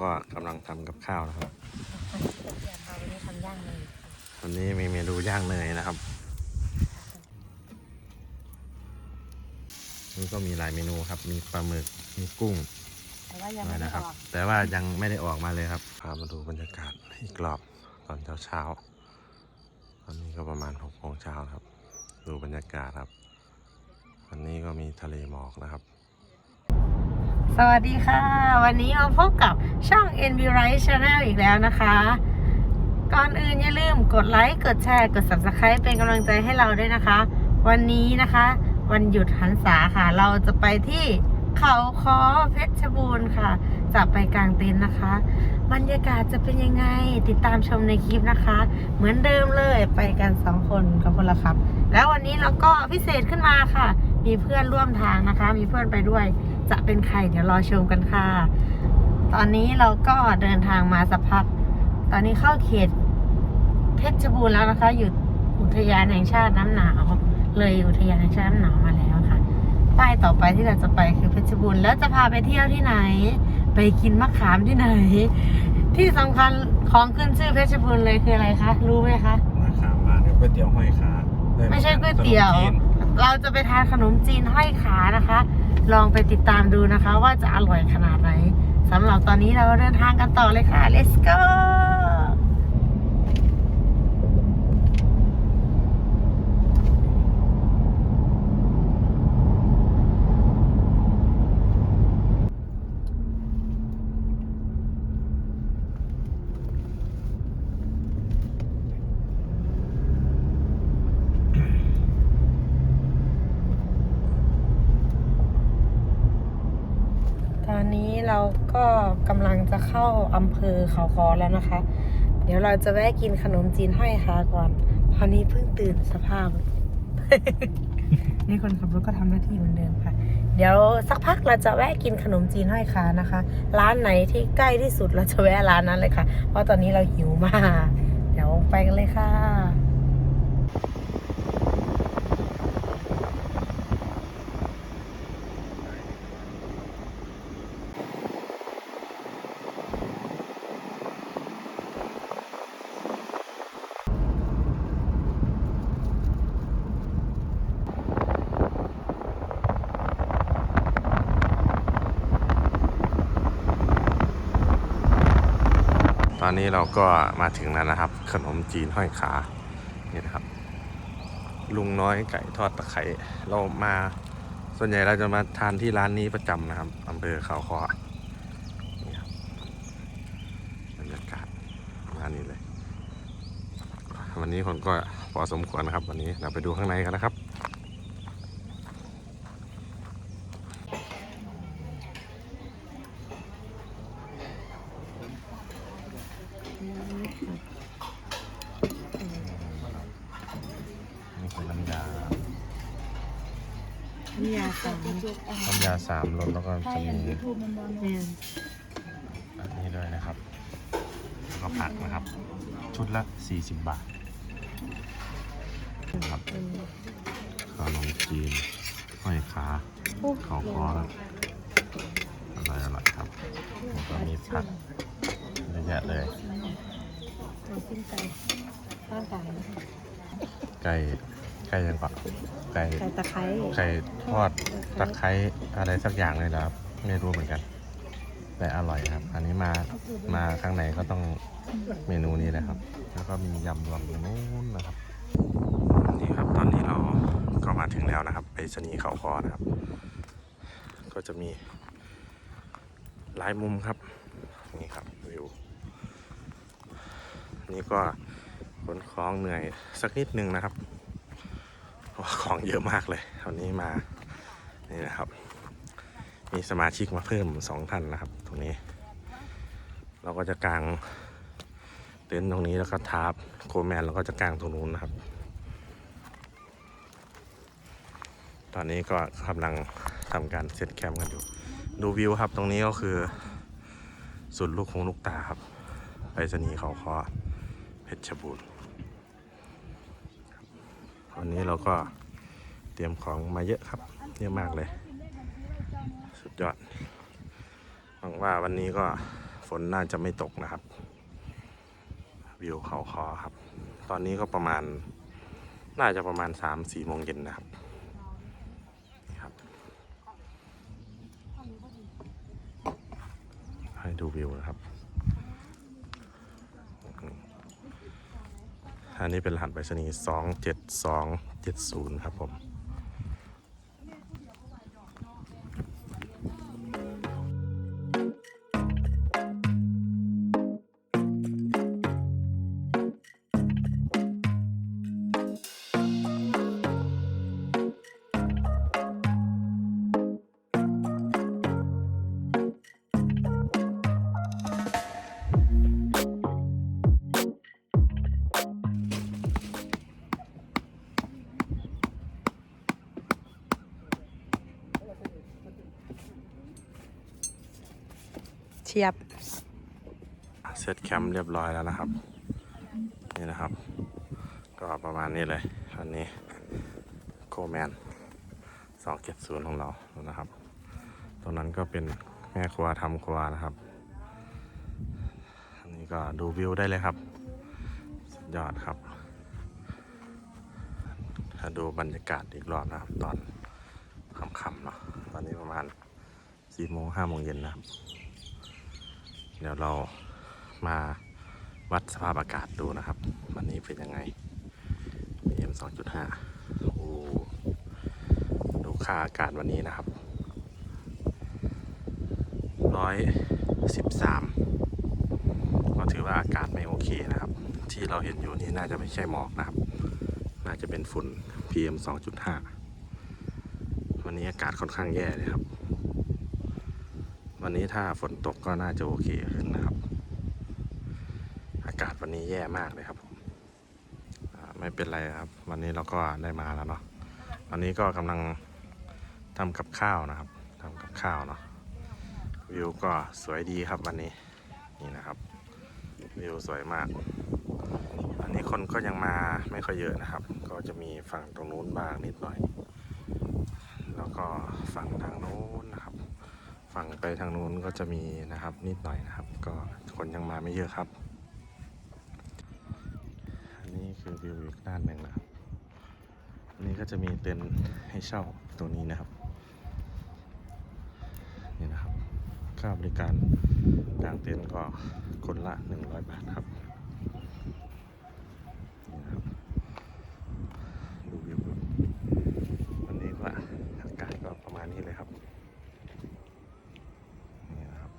ก็กำลังทำกับข้าวนะครับวันนี้ทำย่างเลยวันนี้มีเมนูย่างเนยนะครับนี่ก็มีหลายเมนูครับ มีปลาหมึก มีกุ้งแต่ว่ายังอะไรไม่ได้นะคอรับอกแต่ว่ายังไม่ได้ออกมาเลยครับ พามาดูบรรยากาศอีกรอบตอนเช้าเช้าๆ ตอนนี้ก็ประมาณหกโมงเช้าครับ ดูบรรยากาศครับ วันนี้ก็มีทะเลหมอกนะครับ สวัสดีค่ะ วันนี้มาพบกับช่อง NB Right Channel อีกแล้วนะคะ ก่อนอื่นอย่าลืมกดไลค์ กดแชร์ กด Subscribe เป็นกำลังใจให้เราด้วยนะคะ วันนี้นะคะ วันหยุดหันษาค่ะ เราจะไปที่เขาคอเพชรบูรณ์ค่ะ จะไปกลางเต็นท์นะคะ บรรยากาศจะเป็นยังไงติดตามชมในคลิปนะคะ เหมือนเดิมเลยไปกันสองคนกับคนละครับ แล้ววันนี้เราก็พิเศษขึ้นมาค่ะ มีเพื่อนร่วมทางนะคะ มีเพื่อนไปด้วย จะเป็นใครเดี๋ยวรอชมกันค่ะ ตอนนี้เราก็เดินทางมาสักพัก ตอนนี้เข้าเขตเพชรบูรณ์แล้วนะคะ อยู่อุทยานแห่งชาติน้ำหนาว เลยอุทยานแห่งชาติน้ำหนาวมาแล้วค่ะ ป้ายต่อไปที่เราจะไปคือเพชรบูรณ์แล้วจะพาไปเที่ยวที่ไหน ไปกินมะขามที่ไหน ที่สำคัญของขึ้นชื่อเพชรบูรณ์เลยคืออะไรคะรู้ไหมคะมาขามาเนี่ยก๋วยเตี๋ยวห้อยขาไม่ใช่ก๋วยเตี๋ยว เราจะไปทานขนมจีนห้อยขานะคะ ลองไปติดตามดูนะคะ ว่าจะอร่อยขนาดไหนสำหรับตอนนี้เราเดินทางกันต่อเลยค่ะ let's go ตอนนี้เรา กำลังจะเข้าอำเภอเขาคอแล้วนะคะ เดี๋ยวเราจะแวะกินขนมจีนห้อยขาก่อน ตอนนี้เพิ่งตื่นสภาพ นี่คนขับรถก็ทำหน้าที่เหมือนเดิมค่ะ เดี๋ยวสักพักเราจะแวะกินขนมจีนห้อยขานะคะ ร้านไหนที่ใกล้ที่สุดเราจะแวะร้านนั้นเลยค่ะ เพราะตอนนี้เราหิวมาก เดี๋ยวไปกันเลยค่ะ อนนี้เราก็มาถึงแล้วนะครับ ขนมจีนห้อยขานี่นะครับ ลุงน้อยไก่ทอดตะไคร้เรามาส่วนใหญ่เราจะมาทานที่ร้านนี้ประจำนะครับอำเภอเขาคอนี่ครับบรรยากาศระมาณนี้เลย วันนี้คนก็พอสมควรนะครับ วันนี้เราไปดูข้างในกันนะครับ นี่คือน้ำยา นี่ยาสาม น้ำยา สามรสแล้วก็จะมีเนี่ยอันนี้ด้วยนะครับแล้วก็ผักนะครับ ชุดละ 40 บาทนะครับขนมจีนห้อยขาเขาคอครับอร่อยอร่อยครับแล้วก็มีผักเยอะแยะเลย น้ำจิ้มไก่ข้าวไก่ ไก่ไก่ยังปะ ไก่ไก่ตะไคร้ไก่ทอดตะไคร้อะไรสักอย่างเลยนะครับ ไม่รู้เหมือนกัน แต่อร่อยครับ อันนี้มามาข้างในก็ต้องเมนูนี้เลยครับ แล้วก็มียำรวมอยู่นู้นนะครับนี่ครับตอนนี้เราก็มาถึงแล้วนะครับ ไปสนีย์เขาคอนะครับ ก็จะมีหลายมุมครับ นี่ครับวิวนี่ก็ขนของเหนื่อยสักนิดนึงนะครับเพราะว่า ของเยอะมากเลยคราวนี้มา นี่นะครับ มีสมาชิกมาเพิ่มสองท่านนะครับ ตรงนี้ เราก็จะกางเต็นท์ตรงนี้แล้วก็ทาบโคแมนเราก็จะกางตรงนู้นนะครับ ตอนนี้ก็กำลังทำการเซตแคมป์กันอยู่ ดูวิวครับตรงนี้ก็คือสุดลูกคงลูกตาครับไปสนีเขาคอเพชรบูรณ์ วันนี้เราก็เตรียมของมาเยอะครับ เยอะมากเลย สุดยอดหวังว่าวันนี้ก็ฝนน่าจะไม่ตกนะครับ วิวเขาคอครับ ตอนนี้ก็ประมาณน่าจะประมาณ3-4โมงเย็นนะครับครับให้ดูวิวนะครับ อันนี้เป็นรหัสไปรษณีย์27270ครับผม เชียบ เซตแคมป์เรียบร้อยแล้วนะครับ นี่นะครับ ก็ประมาณนี้เลยวันนี้โคแมน270 ของเรานะครับ ตรงนั้นก็เป็นแม่ครัวทำครัวนะครับ อันนี้ก็ดูวิวได้เลยครับ สุดยอดครับถ้าดูบรรยากาศอีกรอบนะครับ ตอนค่ำๆเนาะตอนนี้ประมาณ4โมง5โมงเย็นนะครับ เดี๋ยวเรามาวัดสภาพอากาศดูนะครับ วันนี้เป็นยังไง PM 2.5 โอ้ดูค่าอากาศวันนี้นะครับ 113 ก็ถือว่าอากาศไม่โอเคนะครับ ที่เราเห็นอยู่นี่น่าจะไม่ใช่หมอกนะครับ น่าจะเป็นฝุ่น PM 2.5 วันนี้อากาศค่อนข้างแย่เลยครับ วันนี้ถ้าฝนตกก็น่าจะโอเคขึ้นนะครับ อากาศวันนี้แย่มากเลยครับผมไม่เป็นไรครับ วันนี้เราก็ได้มาแล้วเนาะวันนี้ก็กำลังทำกับข้าวนะครับทำกับข้าวเนาะวิวก็สวยดีครับวันนี้นี่นะครับ วิวสวยมาก อันนี้คนก็ยังมาไม่ค่อยเยอะนะครับ ก็จะมีฝั่งตรงนู้นบ้างนิดหน่อย แล้วก็ฝั่งทางโน้นนะครับ ฝั่งไปทางนู้นก็จะมีนะครับนิดหน่อยนะครับ ก็คนยังมาไม่เยอะครับ อันนี้คือวิวอีกด้านหนึ่งนะครับอันนี้ก็จะมีเต็นท์ให้เช่าตัวนี้นะครับนี่นะครับ ค่าบริการกางเต็นท์ก็คนละ 100 บาทครับ นี่นะครับ ดูวิวดูวันนี้ก็อากาศก็ประมาณนี้เลยครับ นี่นะครับ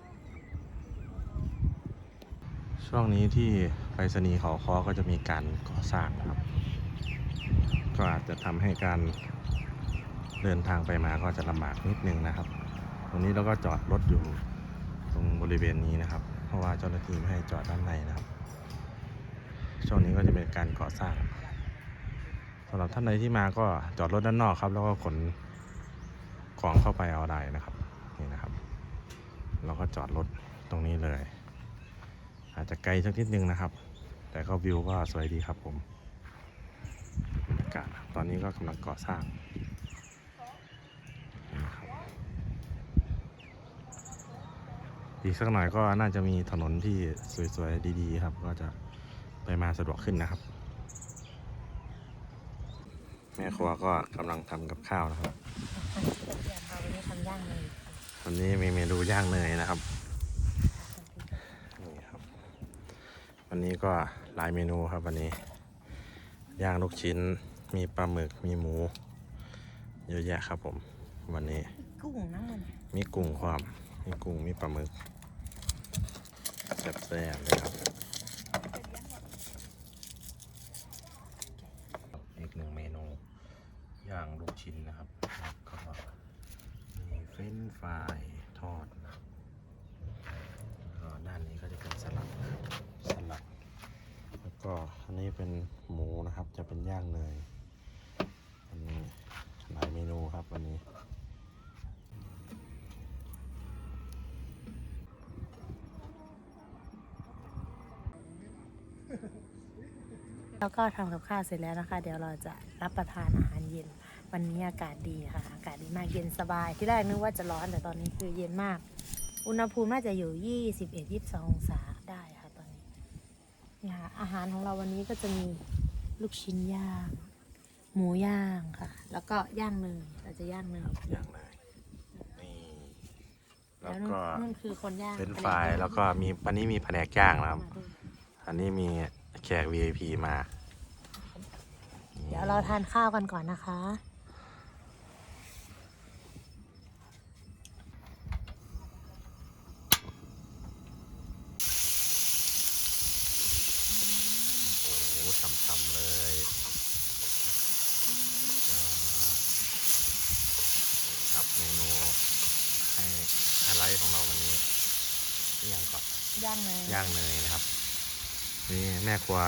ช่วงนี้ที่ไปรษณีย์เขาคอก็จะมีการก่อสร้างครับ ก็อาจจะทำให้การเดินทางไปมาก็จะลำบากนิดนึงนะครับ ตรงนี้เราก็จอดรถอยู่ตรงบริเวณนี้นะครับ เพราะว่าเจ้าหน้าที่ไม่ให้จอดด้านในนะครับ ช่วงนี้ก็จะเป็นการก่อสร้างสำหรับท่านใดที่มาก็จอดรถด้านนอกครับ แล้วก็ขนของเข้าไปเอาได้นะครับ นี่นะครับ เราก็จอดรถตรงนี้เลย อาจจะไกลสักนิดนึงนะครับ แต่ก็วิวก็สวยดีครับผมบรรยากาศตอนนี้ก็กำลังก่อสร้างนะครับอีกสักหน่อยก็น่าจะมีถนนที่สวยๆดีๆ ครับ ก็จะไปมาสะดวกขึ้นนะครับ แม่ครัวก็กำลังทำกับข้าวนะครับวันนี้ทำย่างเลยวันนี้มีเมนูย่างเนยนะครับ นี่ครับ วันนี้ก็หลายเมนูครับวันนี้ ย่างลูกชิ้น มีปลาหมึก มีหมู เยอะแยะครับผม วันนี้ กุ้งน้ำมันมีกุ้งความ มีกุ้ง มีปลาหมึกแซ่บๆเลยครับ อีกหนึ่งเมนู ย่างลูกชิ้นนะครับ แล้วก็มีเฟรนช์ฟรายทอดนะครับแล้วก็ด้านนี้ก็จะเป็นสลัดนะครับสลัด แล้วก็อั นี้เป็นหมูนะครับ จะเป็นย่างเนยอันนี้หลายเมนูครับวันนี้แล้วก็ทำกับข้าวเสร็จแล้วนะคะ เดี๋ยวเราจะรับประทานอาหารเย็น วันนี้อากาศดีค่ะ อากาศดีมากเย็นสบาย ที่แรกนึกว่าจะร้อนแต่ตอนนี้คือเย็นมาก อุณหภูมิน่าจะอยู่ 21 22องศาได้ นี่ค่ะอาหารของเราวันนี้ก็จะมีลูกชิ้นย่าง หมูย่างค่ะ แล้วก็ย่างเนยเราจะย่างเนยอย่างไรนี่แล้วนู่นก็นู่นคือคนย่างเป็นไฟรายแล้วก็มีวันนี้มีแผนกย่างนะครับ มาดูอันนี้มีแขก VIP มา เดี๋ยวเราทานข้าวกันก่อนนะคะ โอ้โหฉ่ำๆเลยยอดนี่ครับเมนูให้ไฮไลท์ของเราวันนี้อย่างก็ ย่างเนยย่างเนยนะครับ นี่แม่ครัว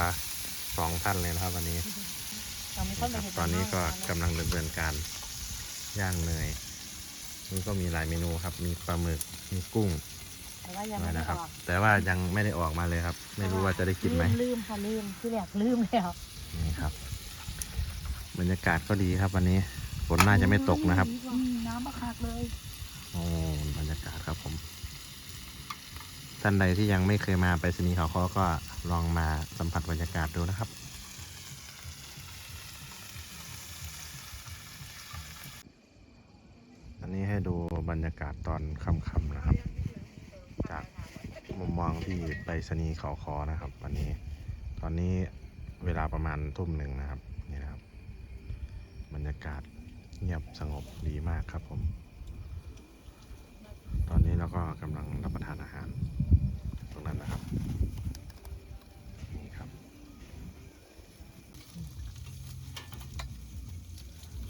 สองท่านเลยนะครับ วันนี้เราไม่ต้องไปครับเห็นตอนนี้ก็ข้างนอกกำลังดำเนินการย่างเนยนี่ก็มีหลายเมนูครับ มีปลาหมึกมีกุ้งแต่ว่ายังด้วไม่ยได้นะครับออกแต่ว่ายังไม่ได้ออกมาเลยครับ ไม่รู้ว่าจะได้กินไหมลืลืมค่ะลืมที่แรกลืมแล้วนี่ครับ บรรยากาศก็ดีครับ วันนี้ฝนน่าจะไม่ตกนะครับน้ำมะขากเลยโอ้บรรยากาศครับผม ท่านใดที่ยังไม่เคยมาไปสนีย์เขาคอก็ลองมาสัมผัสบรรยากาศดูนะครับ อันนี้ให้ดูบรรยากาศตอนค่ำๆนะครับ จากมุมมองที่ไปสนีย์เขาคอนะครับ วันนี้ ตอนนี้เวลาประมาณทุ่มหนึ่งนะครับนี่นะครับ บรรยากาศเงียบสงบดีมากครับผม ตอนนี้เราก็กำลังรับประทานอาหาร ตรงนั้นนะครับ นี่ครับ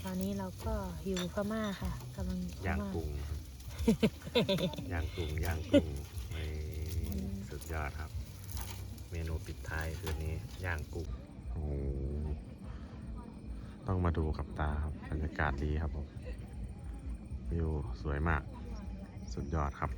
ตอนนี้เราก็อยู่พม่าค่ะกำลังอยู่พย่างม่า กุ้งครับ ย่างกุ้งย่างกุ้งไม่สุดยอดครับ เมนูปิดท้ายคืนนี้ย่างกุ้งโอ้โหต้องมาดูกับตาครับบรรยากาศดีครับผมวิวสวยมาก สุดยอดครับ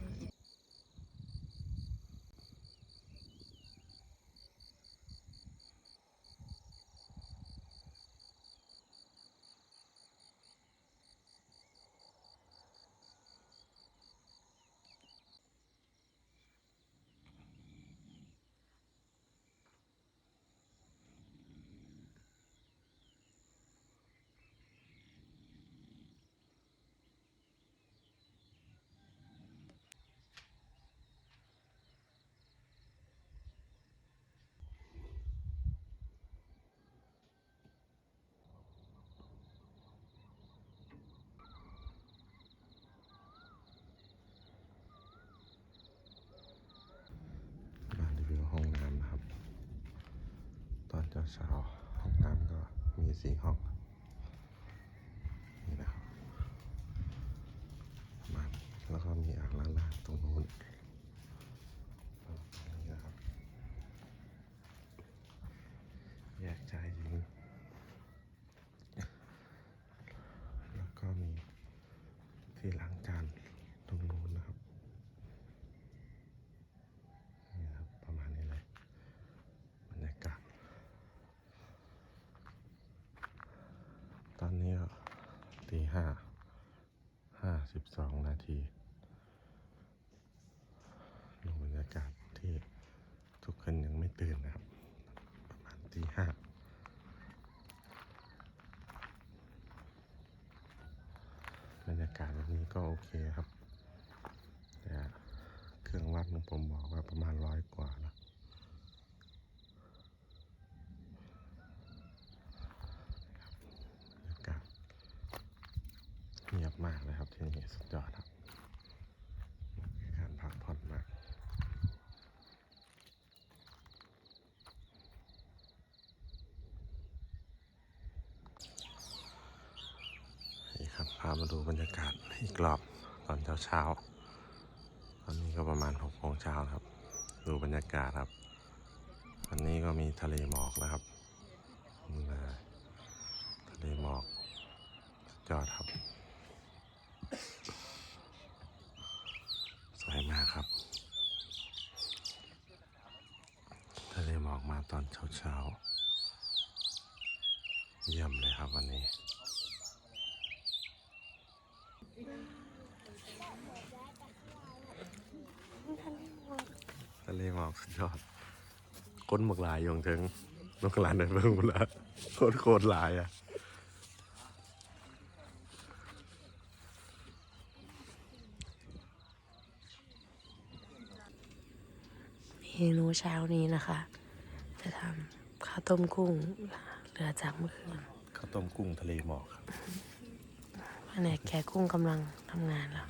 มารีวิวห้องน้ำนะครับ ตอน เช้าห้องน้ำก็มีสี่ห้องนี่นะครับประมาณแล้วก็มีอ่างล้างหน้าตรงนู้นนี้นะครับแยกชายหญิงแล้วก็มีที่ล้างจานตรงนู้นนะครับ นี่ครับประมาณนี้เลยบรรยากาศ ตอนนี้ก็ตี ห้าห้าสิบสองนาทีดูบรรยากาศที่ทุกคนยังไม่ตื่นนะครับ ประมาณตีห้าบรรยากาศแบบนี้ก็โอเคครับแต่ เครื่องวัดของผมบอกว่าประมาณร้อยกว่านะบรรยากาศเงียบมากเลยครับที่ นี่สุดยอดครับการพักผ่อนมากนี่ครับพามาดูบรรยากาศอีกรอบตอนเช้าๆตอนนี้ก็ประมาณหกโมงเช้าครับ ดูบรรยากาศครับวันนี้ก็มีทะเลหมอกนะครับนี่นะทะเลหมอกสุดยอดครับ สวยมากครับ ทะเลหมอกมาตอนเช้าๆเยี่ยมเลยครับวันนี้ ทะเลหมอกสุดยอดก้นหมกหลายอยงถึงนกหลานเดินเบิ่งหมดล้วโคตรโคตรหลายอะเมนูเช้านี้นะคะ จะทำข้าวต้มกุ้งเหลือจากเมื่อคืนข้าวต้มกุ้งทะเลหมอกครับแผนกแกะกุ้งกำลังทำงานแล้ว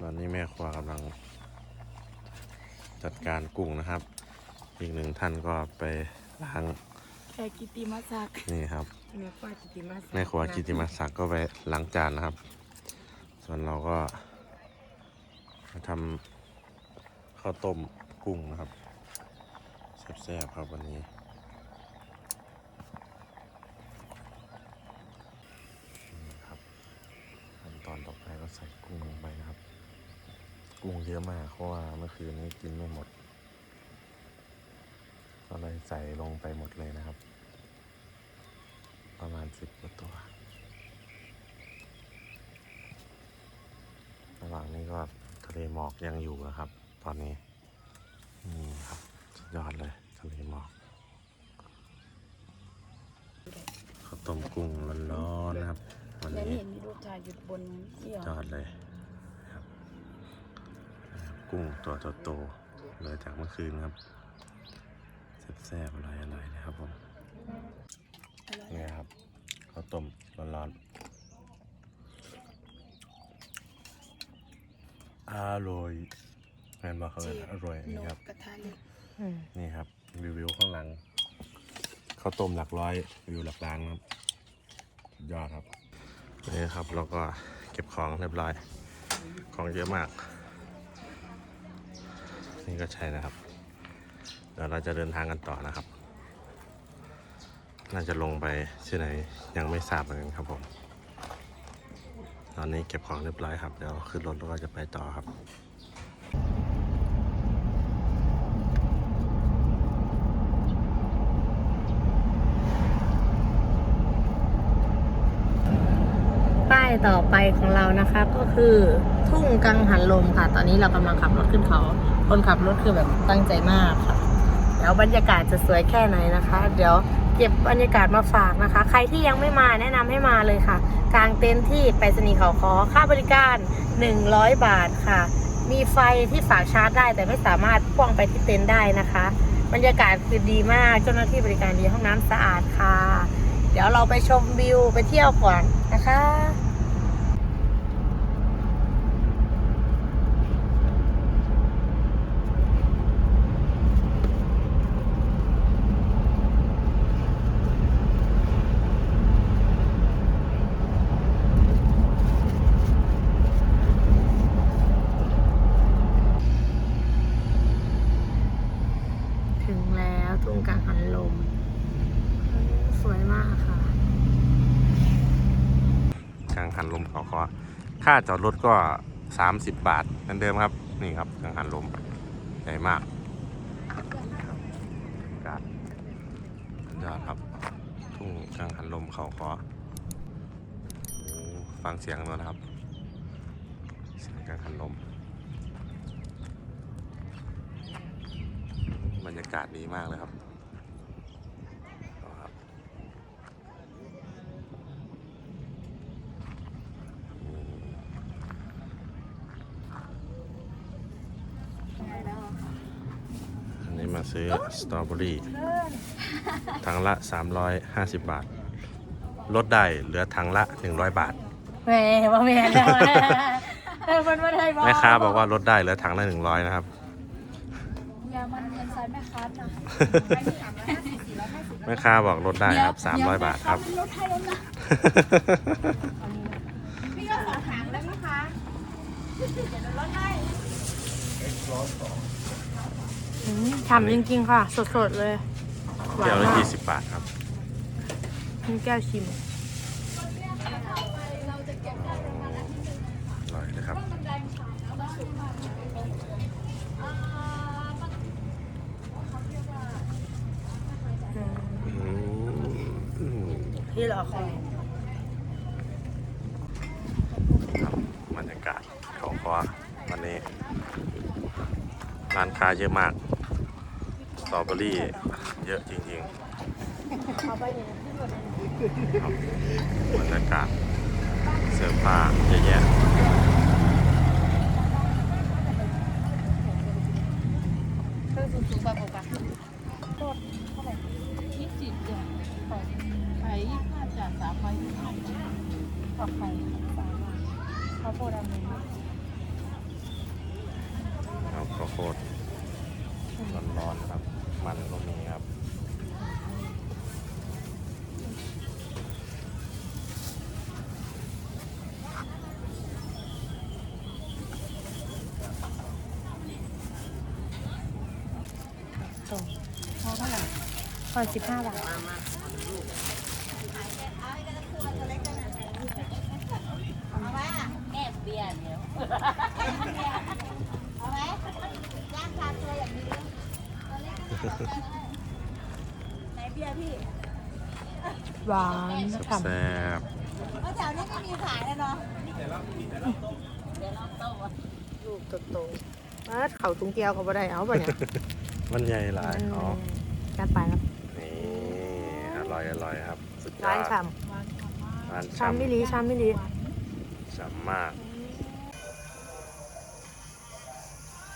ตอนนี้แม่ครัวกำลัง จัดการกุ้งนะครับ อีกหนึ่งท่านก็ไปล้าง แค่กิติมาศักดิ์นี่ครับแม่ครัวกิติมาแม่ครัวกิติมาศักดิ์ก็ไปล้างจานนะครับ ส่วนเราก็มาทำข้าวต้มกุ้งนะครับแซ่บๆครับวันนี้นี่ครับขั้นตอนต่อไปก็ใส่กุ้งลงไปนะครับ กุ้งเยอะมากเพราะว่าเมื่อคืนนี้กินไม่หมด ก็เลยใส่ลงไปหมดเลยนะครับ ประมาณสิบกว่าตัวระหว่างนี้ก็ทะเลหมอกยังอยู่นะครับ ตอนนี้นี่ครับสุดยอดเลยทะเลหมอกข้าวต้มกุ้งร้อนๆนะครับ วันแล้วนี้เห็นมีรูปถ่ายอยู่บนเที่ยวยอดเลยครับนะครับกุ้งตัวโตๆเลยจากเมื่อคืนครับแซ่บๆอร่อยๆเลยครับผมนี่ครับข้าวต้มร้อนๆอร่อยแมนบอกเขาเลยอร่อยนนี่คกรับ กระทะเหล็กอืมนี่ครับ รีวิวข้างหลังข้าวต้มหลักร้อยรีวิวหลักล้านครับสุดยอดครับนี่ครับเราก็เก็บของเรียบร้อย ของเยอะมาก นี่ก็ใช่นะครับ เดี๋ยวเราจะเดินทางกันต่อนะครับ น่าจะลงไปที่ไหนยังไม่ทราบเหมือนกันครับผม ตอนนี้เก็บของเรียบร้อยครับ เดี๋ยวขึ้นรถแล้วก็จะไปต่อครับป้ายต่อไปของเรานะคะก็คือทุ่งกังหันลมค่ะ ตอนนี้เรากำลังขับรถขึ้นเขา คนขับรถคือแบบตั้งใจมากค่ะ แล้วบรรยากาศจะสวยแค่ไหนนะคะ เดี๋ยว เก็บบรรยากาศมาฝากนะคะ ใครที่ยังไม่มาแนะนำให้มาเลยค่ะ กลางเต็นท์ที่ไปรษณีย์เขาคอค่าบริการ 100 บาทค่ะ มีไฟที่ฝากชาร์จได้ แต่ไม่สามารถพ่วงไปที่เต็นท์ได้นะคะ บรรยากาศคือดีมากเจ้าหน้าที่บริการดีห้องน้ำสะอาดค่ะ เดี๋ยวเราไปชมวิวไปเที่ยวก่อนนะคะ ถึงแล้วทุ่งกังหันลม สวยมากค่ะ กลางหันลมเขาคอ ค่าจอดรถก็ 30 บาทเหมือนเดิมครับ นี่ครับกลางหันลมใหญ่มากกาศยอดครับ ทุ่งกลางหันลมเขาคอฟังเสียงแล้วนะครับ เสียงกลางหันลม บรรยากาศดีมากเลยครับ อันนี้มา ซื้อสตรอเบอรี่ถังละ 350 บาท ลดได้เหลือถังละ 100 บาทแม่ว่าแม่แล้วเออมันไม่ได้บอกแม่ค้าบอกว่าลดได้เหลือถังละ 100 นะครับ อย่ามันเงินใส่แม่ค้านะแม่ค้าบอกลดได้ครับ 300 บาทครับรถไทยแล้วนะพี่ก็สองถังได้ไหมคะอืม ฉ่ำจริงๆค่ะ สดๆเลยหวาเดียนวละมาก20บาทครับมีแก้วชิมนะครับ อืมที่รอคอยครับบรรยากาศเขาคอวันนี้ร้านค้าเยอะมากส ตรอเบอรี่เยอะจริงๆบรรยากาศเสื้อผ้าเยอะแยะสูงสูงแบบโอกาสโคตรเท่าไหร่ยี่สิบจ้ะของไข่ยี่ห้าจ่าสามใบยี่ห้ากับไข่สามใบข้าวโพดอันนี้ครับข้าวโพดร้อนๆ มันก็มีครับส่งพอเท่าไหร่พอสิบห้าบาท แม่เบียร์เดียว เอาไหมย่างคาตัวอย่างนี้ไหนเบียร์พี่ หวานฉ่ำ แซ่บ เพราะแถวนี้ไม่มีขายเลยเนาะ ลูก โตๆเออเขาตุงเกียวเขาบ่ได้เอาป่ะเนี่ยมันใหญ่หลายอ๋อการไปครับนี่อร่อยอร่อยครับ สุดยอร้านดฉ่ร้านำชามมิฉ่ำลีชามมิลีฉ่ำมาก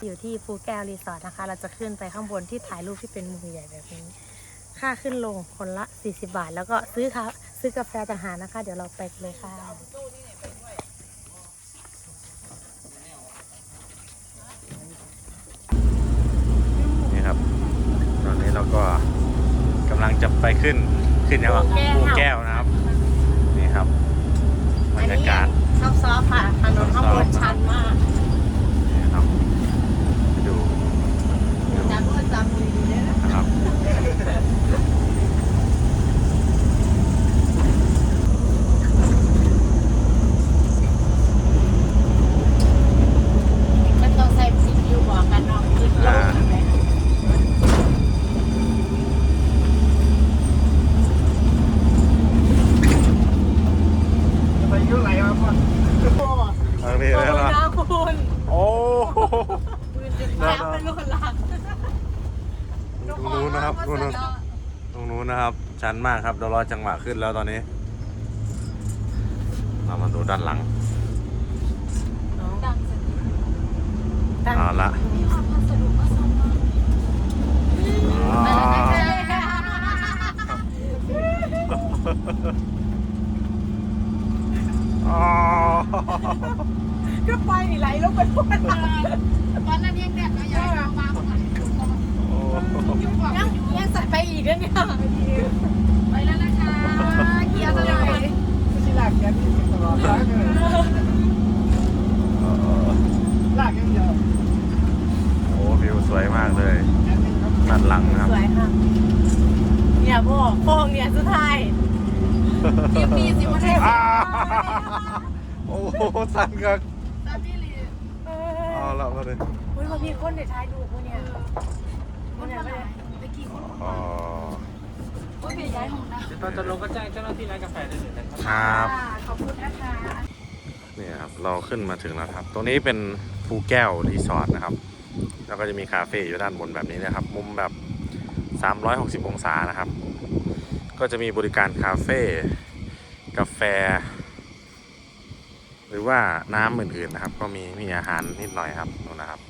อยู่ที่ฟูแก้วรีสอร์ทนะคะ เราจะขึ้นไปข้างบนที่ถ่ายรูปที่เป็นมุมใหญ่แบบนี้ ค่าขึ้นลงคนละ 40 บาท แล้วก็ซื้อค่ะซื้อกาแฟต่างหากนะคะ เดี๋ยวเราไปกันเลยค่ะ นี่ครับ ตอนนี้เราก็กำลังจะไปขึ้นขึ้นยังไงภูแก้วภูแก้วนะครับนี่ครับบรรยากาศซอฟซอฟค่ะถนนข้างบนชันมาก นี่ครับดูดู จำก็จำดีๆเลยนะ นะครับ มันต้องใส่สีอิวบอกกันเนาะคือล อ่า ง ทางนี้เลยนะ นะคุณ โอ้โห น้ำเป็นลูกหลัง ตรงนู้นนะครับตรงนู้นตรงนู้นนะครับ ชั นมากครับเดี๋ยวรอจังหวะขึ้นแล้วตอนนี้ เรามาดูด้านหลังดังสนิทตั้งเอาละมีความพัสดุมาส่งมาอ๋ออ๋อก็ไปนี่ไหลลงไปพุ่นตอนนั้นยังเด็กก็ยังมามาของมันโอ้โหยุ่งกว่ายังยังใส่ไปอีกนะเนี่ย ไปแล้วนะคะเกียร์เลย โอ้วิวสวยมากเลยด้านหลังนะครับ สวยค่ะ เนี่ยพวกพวกเนี่ยสุดท้ายทีมปีสิวันนี้อ้าโอ้โหสั่นกันตามพี่ลีเอเอาอละมาเลยอุ้ยพอมีคนเดี๋ยวท้ายดูพวกเนี่ยคนมาไหนไปกี่คนอ๋อก็ เบียร์ย้ายห้องนะตอนจะลงก็แจ้งเจ้าหน้าที่ร้านกาแฟได้เลยนะครับ ครับขอบคุณนะคะนี่ครับเราขึ้นมาถึงแล้วครับ ตรงนี้เป็นภูแก้วรีสอร์ทนะครับ แล้วก็จะมีคาเฟ่อยู่ด้านบนแบบนี้นะครับ มุมแบบ 360 องศานะครับ ก็จะมีบริการคาเฟ่ กาแฟ หรือว่าน้ำอื่นๆนะครับ ก็มีมีอาหารนิดหน่อยครับตรงนะครับ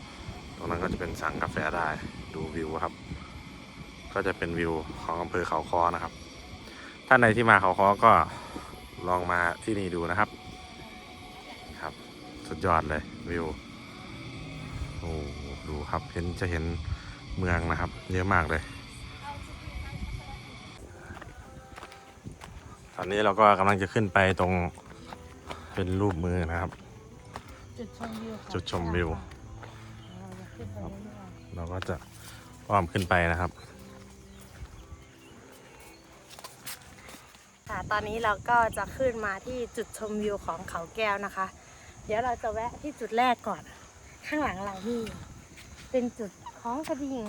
ตรงนั้นก็จะเป็นสั่งกาแฟได้ ดูวิวครับ ก็จะเป็นวิวของอำเภอเขาคอนะครับ ท่านใดที่มาเขาคอก็ลองมาที่นี่ดูนะครับ ครับ สุดยอดเลยวิวโอ้โหดูครับเห็นจะเห็นเมืองนะครับ เยอะมากเลย ตอนนี้เราก็กำลังจะขึ้นไปตรงเป็นรูปมือนะครับ จุดชมวิวจุดชมวิวเราก็จะอ้อมขึ้นไปนะครับ ค่ะ ตอนนี้เราก็จะขึ้นมาที่จุดชมวิวของเขาแก้วนะคะ เดี๋ยวเราจะแวะที่จุดแรกก่อน ข้างหลังเรานี่ เป็นจุดของกระดิ่ง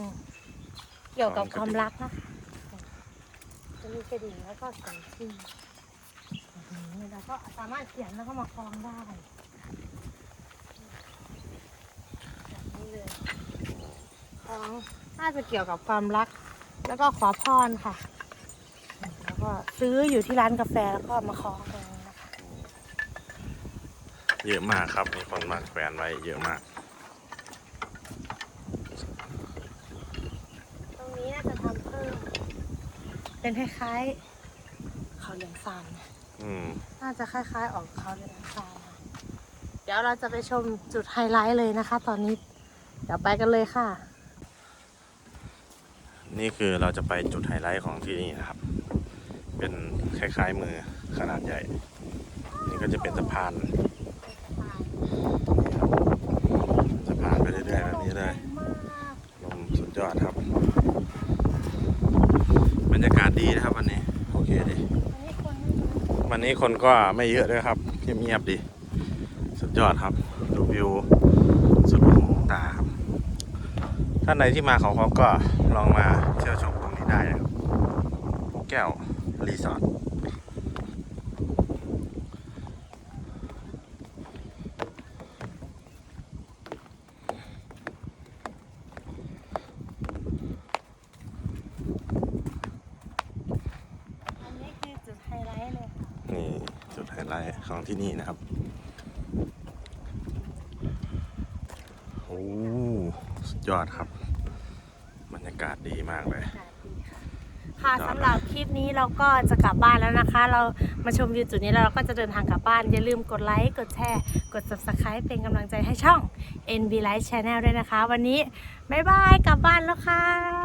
เกี่ยวกับความรักนะคะจะมีกระดิ่งแล้วก็สังที่นี่เราก็สามารถเขียนแล้วก็มาคล้องได้แบบนี้เลยคล้องน่าจะเกี่ยวกับความรัก แล้วก็ขอพรค่ะ ก็ซื้ออยู่ที่ร้านกาแฟแล้วก็มาคล้องตรงนี้นะคะ เยอะมากครับมีคนมาแขวนไว้เยอะมาก ตรงนี้น่าจะทำเพิ่ม เป็นคล้ายๆเขาเหลืองซานอืมน่าจะคล้ายๆออกเขาเหลืองซานเดี๋ยวเราจะไปชมจุดไฮไลท์เลยนะคะ ตอนนี้ เดี๋ยวไปกันเลยค่ะ นี่คือเราจะไปจุดไฮไลท์ของที่นี่นะครับ เป็นคล้ายๆมือขนาดใหญ่ นี่ก็จะเป็นสะพานสะพานไปเรื่อยๆแบบนี้เลยลมสุดยอดครับ บรรยากาศดีนะครับวันนี้ โอเคดีวันนี้คนก็ไม่เยอะด้วยครับเงียบๆดี สุดยอดครับ ดูวิวสุดหูตาครับท่านใดที่มาเขาเขาก็ลองมาเที่ยวชมตรงนี้ได้นะครับแก้ว รีสอร์ทอันนี้คือจุดไฮไลท์เลยค่ะนี่จุดไฮไลท์ของที่นี่นะครับ โอ้สุดยอดครับ บรรยากาศดีมากเลย ค่ะสำหรับคลิปนี้เราก็จะกลับบ้านแล้วนะคะ เรามาชมวิวจุดนี้แล้วเราก็จะเดินทางกลับบ้าน อย่าลืมกดไลค์ กดแชร์ กด subscribe เป็นกำลังใจให้ช่อง NB Life Channel ด้วยนะคะ วันนี้บ๊ายบายกลับบ้านแล้วค่ะ